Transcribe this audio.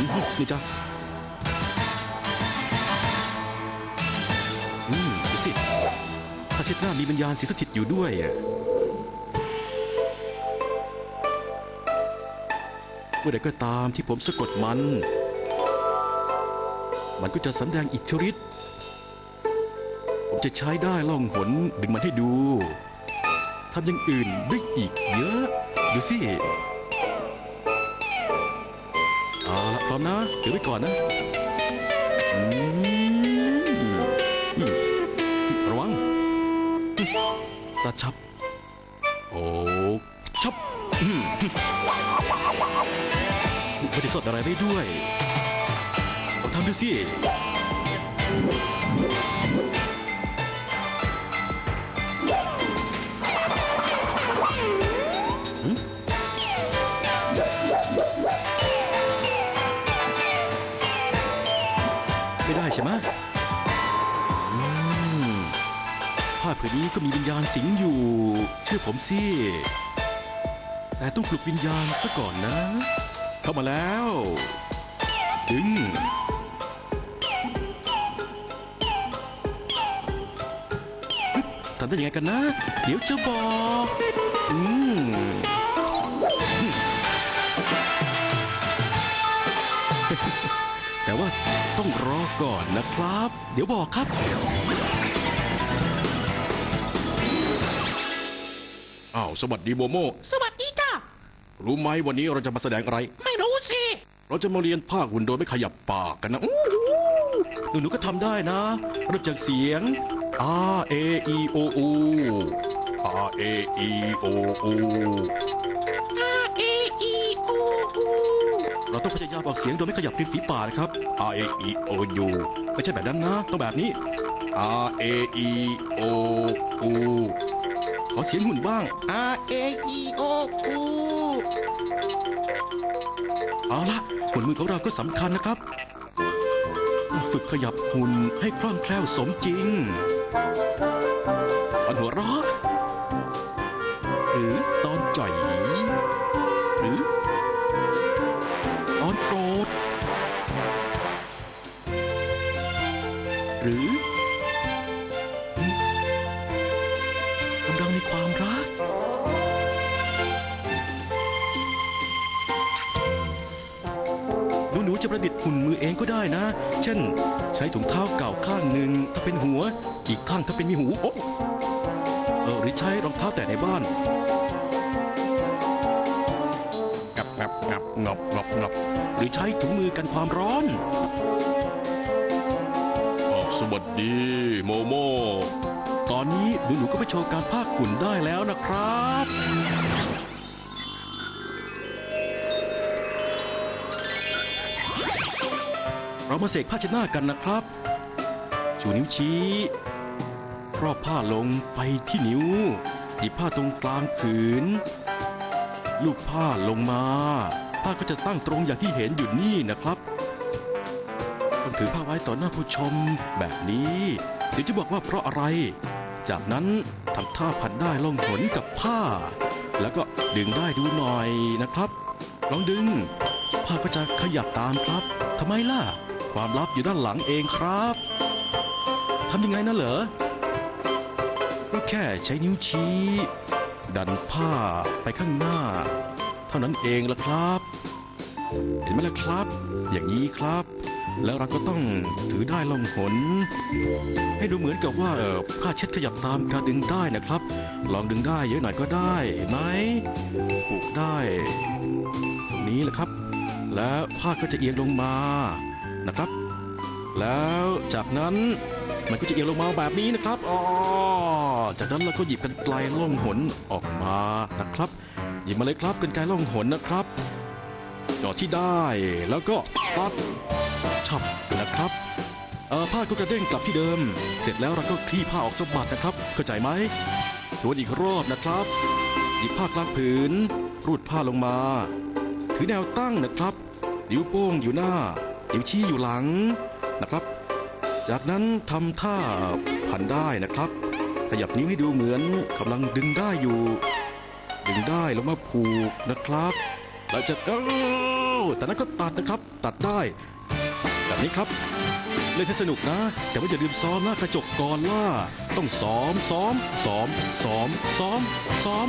นี่จ้ะอืมดูสิถ้าเช็ดหน้ามีวิญญาณสิงสถิตอยู่ด้วยอะเมื่อใดก็ตามที่ผมสะกดมัน มันก็จะสำแดงอิทธิฤทธิ์ ผมจะใช้ได้ล่องหนดึงมันให้ดู ทำอย่างอื่นได้อีกเยอะ ดูสิ พร้อมนะถือไว้ก่อนนะอืมอืมระวังอืมตาชับ โอ้ชับอืมไม่ได้สดอะไรได้ด้วยเอาทำดูสิ ใช่ไหมอืมผ้าผืนนี้ก็มีวิญญาณสิงอยู่ เชื่อผมสิ แต่ต้องปลุกวิญญาณซะก่อนนะ เข้ามาแล้ว ดึง ทำได้ยังไงกันนะ เดี๋ยวจะบอก ต้องรอก่อนนะครับ เดี๋ยวบอกครับ อ้าว สวัสดีโมโม สวัสดีจ้ารู้ไหมวันนี้เราจะมาแสดงอะไร ไม่รู้สิ เราจะมาเรียนภาคหุ่นโดยไม่ขยับปากกันนะหนูหนูๆก็ทำได้นะเริ่มจากเสียง R A E O U R A E O U เราต้องพยายามออกเสียงโดยไม่ขยับริมฝีปากนะครับ R A E O U ไม่ใช่แบบนั้นนะ ต้องแบบนี้ R A E O U ขอเสียงหุ่นบ้าง R A E O U เอาละหุ่นมือของเราก็สำคัญนะครับ ฝึกขยับหุ่นให้คล่องแคล่วสมจริงตอนหัวเราะหรือตอนจ่อยหรือตอนโกรธ หรือกำลังมีความรัก หนูๆจะประดิษฐ์หุ่นมือเองก็ได้นะ เช่น ใช้ถุงเท้าเก่าข้างหนึ่งถ้าเป็นหัว อีกข้างถ้าเป็นมีหูโอ๊ะเออหรือใช้รองเท้าแต่ในบ้าน งับงับงับงับงับหรือใช้ถุงมือกันความร้อนสวัสดีโมโม ตอนนี้หนูๆก็ไปโชว์การภาคหุ่นได้แล้วนะครับเรามาเสกผ้าเช็ดหน้ากันนะครับชูนิ้วชี้ครอบผ้าลงไปที่นิ้วหยิบผ้าตรงกลางผืน ลูกผ้าลงมาผ้าก็จะตั้งตรงอย่างที่เห็นอยู่นี่นะครับต้องถือผ้าไว้ต่อหน้าผู้ชมแบบนี้เดี๋ยวจะบอกว่าเพราะอะไร จากนั้นทำท่าพันได้ล่องหนกับผ้า แล้วก็ดึงได้ดูหน่อยนะครับลองดึง ผ้าก็จะขยับตามครับทำไมล่ะ ความลับอยู่ด้านหลังเองครับทำยังไงนะเหรอก็แค่ใช้นิ้วชี้ ดันผ้าไปข้างหน้า เท่านั้นเองละครับ เห็นไหมล่ะครับ อย่างนี้ครับ แล้วเราก็ต้องถือได้ล่องหน ให้ดูเหมือนกับว่าผ้าเช็ดขยับตามการดึงได้นะครับ ลองดึงได้เยอะหน่อยก็ได้นไหมผูกได้ตรงนี้แหละครับ แล้วผ้าก็จะเอียงลงมานะครับ แล้วจากนั้น มันก็จะเอียงลงมาแบบนี้นะครับอ๋อจากนั้นเราก็หยิบกันไกลล่องหนออกมานะครับ หยิบมาเลยครับกันไกลล่องหนนะครับจอดที่ได้แล้วก็ปัดชับนะครับเออผ้าก็กระเด้งกลับที่เดิม เสร็จแล้วเราก็คลี่ผ้าออกสะบัดนะครับ เข้าใจไหมทวนอีกรอบนะครับ หยิบผ้ากลางผืน รูดผ้าลงมา ถือแนวตั้งนะครับ นิ้วโป้งอยู่หน้า นิ้วชี้อยู่หลังนะครับ จากนั้นทำท่าพันได้นะครับ ขยับนิ้วให้ดูเหมือนกำลังดึงได้อยู่ ดึงได้แล้วมาผูกนะครับเราจะเอ้าแต่นั้นก็ตัดนะครับ ตัดได้ แบบนี้ครับ เล่นให้สนุกนะ แต่ว่าอย่าลืมซ้อมหน้ากระจกก่อนล่ะต้องซ้อมซ้อมซ้อมซ้อมซ้อมซ้อม